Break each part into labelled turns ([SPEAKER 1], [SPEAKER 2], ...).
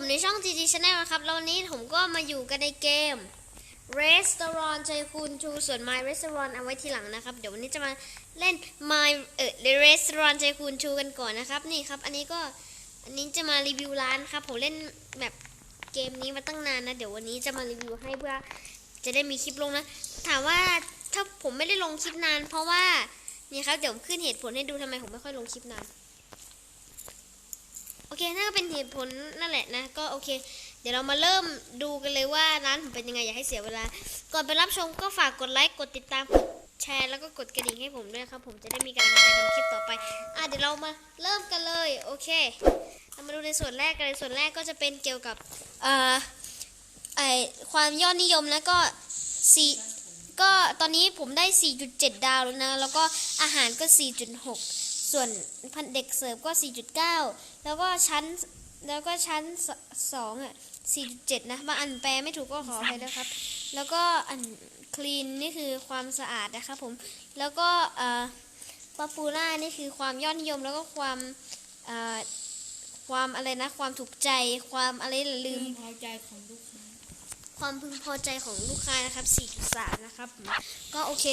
[SPEAKER 1] ผมในช่อง GG Channel นะครับแล้ววันนี้ผมก็มาอยู่กันในเกม Restaurant ใจคุณชูส่วน My Restaurant เอาไว้ทีหลังนะครับ เดี๋ยววันนี้จะมาเล่น My เออ The Restaurant ใจคุณชูกันก่อนนะครับ นี่ครับ อันนี้ก็อันนี้จะมารีวิวร้านครับ ผมเล่นแบบเกมนี้มาตั้งนานนะ เดี๋ยววันนี้จะมารีวิวให้เพื่อจะได้มีคลิปลงนะ ถามว่าถ้าผมไม่ได้ลงคลิปนาน เพราะว่านี่ครับเดี๋ยวขึ้นเหตุผลให้ดูทำไมผมไม่ค่อยลงคลิปนาน เคนั่นก็เป็นเหตุผลนั่นแหละนะ ก็โอเค เดี๋ยวเรามาเริ่มดูกันเลยว่าร้านผมเป็นยังไงอย่าให้เสียเวลา ก่อนไปรับชมก็ฝากกดไลค์กดติดตามกดแชร์แล้วก็กดกระดิ่งให้ผมด้วยครับ ผมจะได้มีกำลังใจทำคลิปต่อไปอะเดี๋ยวเรามาเริ่มกันเลยโอเคเรามาดูในส่วนแรกกันเลยส่วนแรกก็จะเป็นเกี่ยวกับเอ่อไอความยอดนิยมแล้วก็สีก็ตอนนี้ผมได้ 4.7 ดาวแล้วนะ แล้วก็อาหารก็ 4.6 ส่วนพันเด็กเสิร์ฟก็ 4.9 แล้วก็ชั้นแล้วก็ชั้นสสองอะ 4.7 นะบางอันแปลไม่ถูกก็ขออภัยนะครับ แล้วก็อันคลีนนี่คือความสะอาดนะครับผม แล้วก็เอ่อป๊อปปูล่านี่คือความยอดนิยมแล้วก็ความเอ่อความอะไรนะ ความถูกใจความอะไรลืม
[SPEAKER 2] พอใจของลูกค้า
[SPEAKER 1] ความพึงพอใจของลูกค้านะครับ 4.3 นะครับ ก็โอเค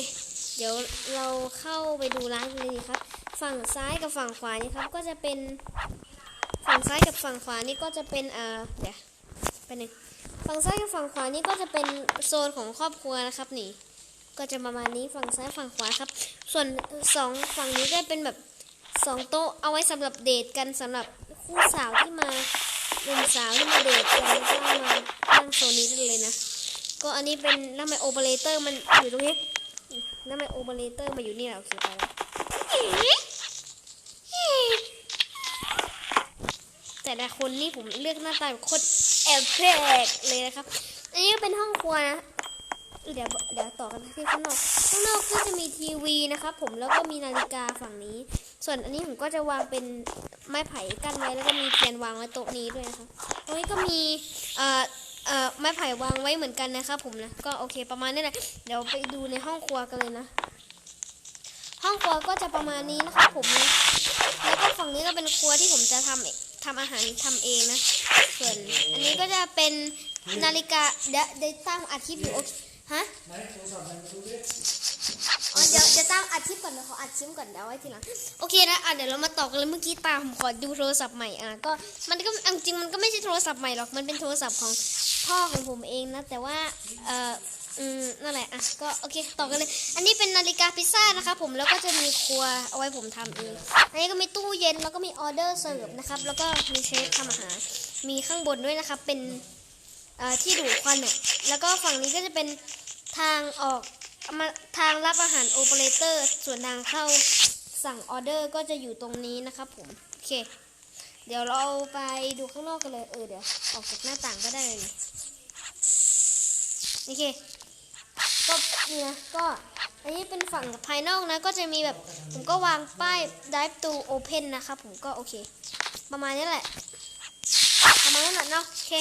[SPEAKER 1] เดี๋ยวเราเข้าไปดูร้านกันเลยดีครับ ฝั่งซ้ายกับฝั่งขวานี่ครับ ก็จะเป็นฝั่งซ้ายกับฝั่งขวานี่ก็จะเป็นอ่าเดี๋ยวไปหนึ่งฝั่งซ้ายกับฝั่งขวานี่ก็จะเป็นโซนของครอบครัวนะครับนี่ ก็จะประมาณนี้ฝั่งซ้ายฝั่งขวาครับ ส่วนสองฝั่งนี้ก็เป็นแบบสองโต๊ะเอาไว้สำหรับเดทกันสำหรับคู่สาวที่มาหนุ่มสาวที่มาเดทกันก็มานั่งโซนนี้ได้เลยนะ ก็อันนี้เป็นแล้วทำไมโอเปอเรเตอร์มันอยู่ตรงนี้ แล้วทำไมโอเปอเรเตอร์มาอยู่นี่ล่ะโอเคไปแล้วแต่ละคนนี่ผมเลือกหน้าตาแบบโคตรแอบแปลกเลยนะครับ อันนี้เป็นห้องครัวนะ เดี๋ยวเดี๋ยวต่อกันที่ข้างนอก ข้างนอกก็จะมีทีวีนะครับผมแล้วก็มีนาฬิกาฝั่งนี้ ส่วนอันนี้ผมก็จะวางเป็นไม้ไผ่กั้นไว้แล้วก็มีเทียนวางไว้โต๊ะนี้ด้วยนะครับตรงนี้ก็มีเอ่อ เอ่อไม้ไผ่วางไว้เหมือนกันนะครับผมนะก็โอเคประมาณนี้แหละเดี๋ยวไปดูในห้องครัวกันเลยนะ ห้องครัวก็จะประมาณนี้นะครับผมนะแล้วก็ฝั่งนี้ก็เป็นครัวที่ผมจะทำเองทำอาหารทำเองนะส่วนอันนี้ก็จะเป็นนาฬิกาเดี๋ยวเดี๋ยวตั้งอัดคลิปอยู่โอเคฮะอ๋อเดี๋ยวเดี๋ยวตั้งอัดคลิปก่อนเดี๋ยวขออัดคลิปก่อนเดี๋ยวไว้ทีหลังโอเคนะอะเดี๋ยวเรามาต่อกันเลยเมื่อกี้ตาผมขอดูโทรศัพท์ใหม่อะก็มันก็จริงมันก็ไม่ใช่โทรศัพท์ใหม่หรอกมันเป็นโทรศัพท์ของ พ่อของผมเองนะ แต่ว่าเอ่ออืมนั่นแหละอะก็โอเคต่อกันเลย อันนี้เป็นนาฬิกาพิซซ่านะคะผมแล้วก็จะมีครัวเอาไว้ผมทำเองอันนี้ก็มีตู้เย็นแล้วก็มีออเดอร์เสิร์ฟนะครับ แล้วก็มีเชฟทำอาหารมีข้างบนด้วยนะครับ เป็นเอ่อที่ดูดควันเนี่ยแล้วก็ฝั่งนี้ก็จะเป็นทางออกมาทางรับอาหารโอเปอเรเตอร์ส่วนทางเข้าสั่งออเดอร์ก็จะอยู่ตรงนี้นะครับผม โอเค เดี๋ยวเราไปดูข้างนอกกันเลย เออเดี๋ยวออกจากหน้าต่างก็ได้เลยนี่โอเคก็เนี่ยก็อันนี้เป็นฝั่งภายนอกนะ ก็จะมีแบบผมก็วางป้าย drive to open นะครับผมก็โอเค ประมาณนี้แหละประมาณนั้นแหละเนาะโอเค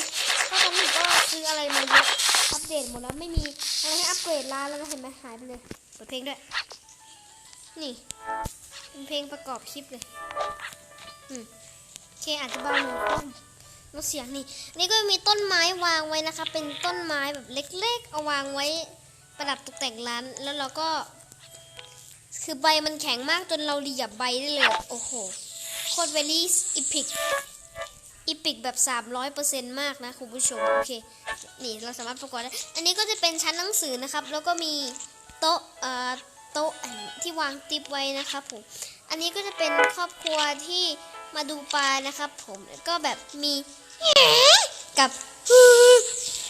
[SPEAKER 1] ก็ตอนนี้ก็ซื้ออะไรมาเยอะอัปเดตหมดแล้วไม่มีอะไรให้อัปเกรดร้านแล้วนะเห็นไหมหายไปเลยเปิดเพลงด้วย นี่เป็นเพลงประกอบคลิปเลย อืม เคอาจจะเบาหน่อยต้มลดเสียงนี่นี่ก็มีต้นไม้วางไว้นะคะ เป็นต้นไม้แบบเล็ก ๆ เอาวางไว้ประดับตกแต่งร้าน แล้วเราก็ คือใบมันแข็งมากจนเราเหยียบใบได้เลยโอ้โหโคตรเวลี่อีพิกอีพิกแบบ 300%มากนะคุณผู้ชมโอเคนี่เราสามารถประกอบได้ อันนี้ก็จะเป็นชั้นหนังสือนะครับ แล้วก็มีโต๊ะเอ่อโต๊ะอันที่วางติปไว้นะครับผมอันนี้ก็จะเป็นครอบครัวที่ มาดูปลานะครับ ผมแล้วก็แบบมีกับ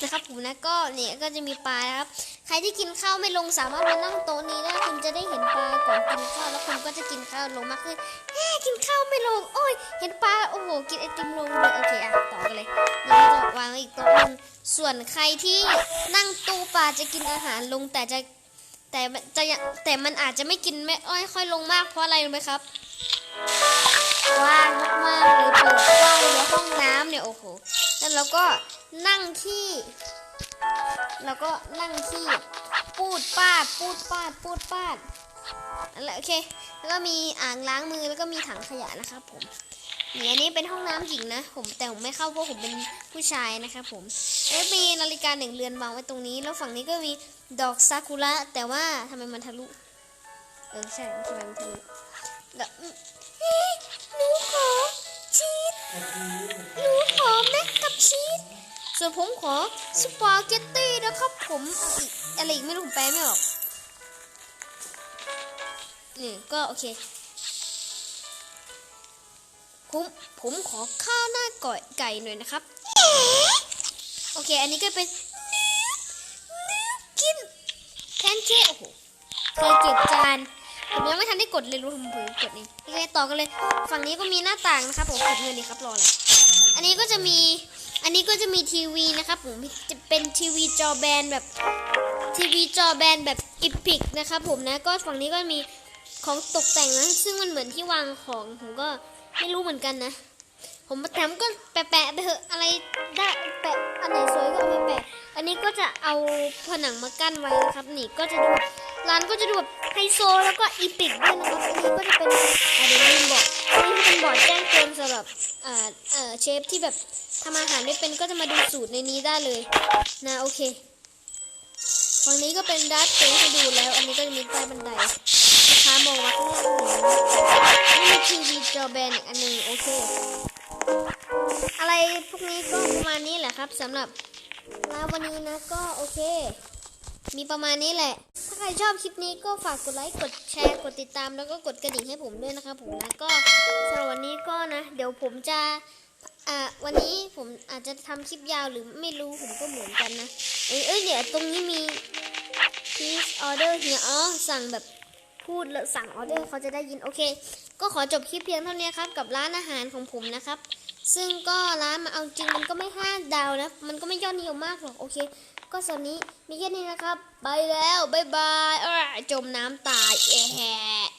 [SPEAKER 1] นะครับผมนะก็เนี่ยก็จะมีปลานะครับ ใครที่กินข้าวไม่ลงสามารถมานั่งโต๊ะนี้ได้คุณจะได้เห็นปลาก่อนกินข้าวแล้วคุณก็จะกินข้าวลงมากขึ้นแหมกินข้าวไม่ลง โอ้ย เห็นปลาโอ้โหกินไอติมลงเลยโอเคอะต่อกันเลยนี่ก็วางไว้อีกโต๊ะหนึงส่วนใครที่นั่งตู้ปลาจะกินอาหารลงแต่จะแต่จะแต่มันอาจจะไม่กินไม่อ้อยค่อยลงมากเพราะอะไรรู้ไหมครับ กว้างมากๆเลยเปิดกว้างเลยห้องน้ำเนี่ยโอ้โหแล้วเราก็นั่งที่แล้วก็นั่งที่ปูดปาดปูดปาดปูดปาดนั่นแหละโอเค แล้วก็มีอ่างล้างมือแล้วก็มีถังขยะนะครับผมนี่อันนี้เป็นห้องน้ำหญิงนะ ผมแต่ผมไม่เข้าเพราะผมเป็นผู้ชายนะครับผมแล้วมีนาฬิกาหนึ่งเรือนวางไว้ตรงนี้ แล้วฝั่งนี้ก็มีดอกซากุระแต่ว่าทำไมมันทะลุเออใช่ทำไมมันทะลุแล้ว หนูขอชีสหนูขอแม็กกับชีสส่วนผมขอสปาเกตตี้นะครับผมอาอีกอะไรอีกไม่รู้ผมแปลไม่ออกนี่ก็โอเคผมผมขอข้าวหน้าก่อยไก่หน่อยนะครับ โอเค อันนี้ก็เป็นเนื้อกินแพนเค้กโอ้โหเคยเก็บจาน ผมยังไม่ทันได้กดเลยรู้ผมเผลอกดเองโอเคต่อกันเลย ฝั่งนี้ก็มีหน้าต่างนะครับผมกดเงินดีครับรออะไรอันนี้ก็จะมี อันนี้ก็จะมีทีวีนะครับผมจะเป็นทีวีจอแบนแบบทีวีจอแบนแบบอีพิกนะครับผมนะก็ฝั่งนี้ก็มีของตกแต่งนะซึ่งมันเหมือนที่วางของผมก็ไม่รู้เหมือนกันนะ ผมแถมก็แปะๆไปเถอะอะไรได้แปะอันไหนสวยก็เอาไปแปะอันนี้ก็จะเอาผนังมากั้นไว้นะครับนี่ก็จะดู ร้านก็จะดูแบบไฮโซแล้วก็อีพิกด้วยนะครับอันนี้ก็จะเป็นอะเดี๋ยวลืมบอกอันนี้เป็นบอร์ดแจ้งเตือนสำหรับเอ่าเอ่อเชฟที่แบบทำอาหารไม่เป็นก็จะมาดูสูตรในนี้ได้เลยนะโอเคฝั่งนี้ก็เป็นดัตเตให้ดูแล้ว อันนี้ก็จะมีใต้บันไดลูกค้ามองมาข้างล่างเห็นไหมนี่มีทีวีจอแบนอีกอันหนึ่งโอเค อะไรพวกนี้ก็ประมาณนี้แหละครับสำหรับลาวันนี้นะก็โอเค มีประมาณนี้แหละ ถ้าใครชอบคลิปนี้ก็ฝากกดไลค์ กดแชร์ กดติดตาม แล้วก็กดกระดิ่งให้ผมด้วยนะครับผมนะก็สำหรับวันนี้ก็นะ เดี๋ยวผมจะ อ่า วันนี้ผมอาจจะทำคลิปยาวหรือไม่รู้ผมก็เหมือนกันนะ เอ้ยเอ้ยเดี๋ยวตรงนี้มี please order here อ๋อ สั่งแบบพูดแล้วสั่งออเดอร์เขาจะได้ยินโอเค ก็ขอจบคลิปเพียงเท่านี้ครับ กับร้านอาหารของผมนะครับ ซึ่งก็ร้านมาเอาจริงมันก็ไม่ห้าดาวนะ มันก็ไม่ยอดนิยมมากหรอกโอเค ก็สำนี้มีแค่นี้นะครับ ไปแล้วบายบายจมน้ำตายแอะ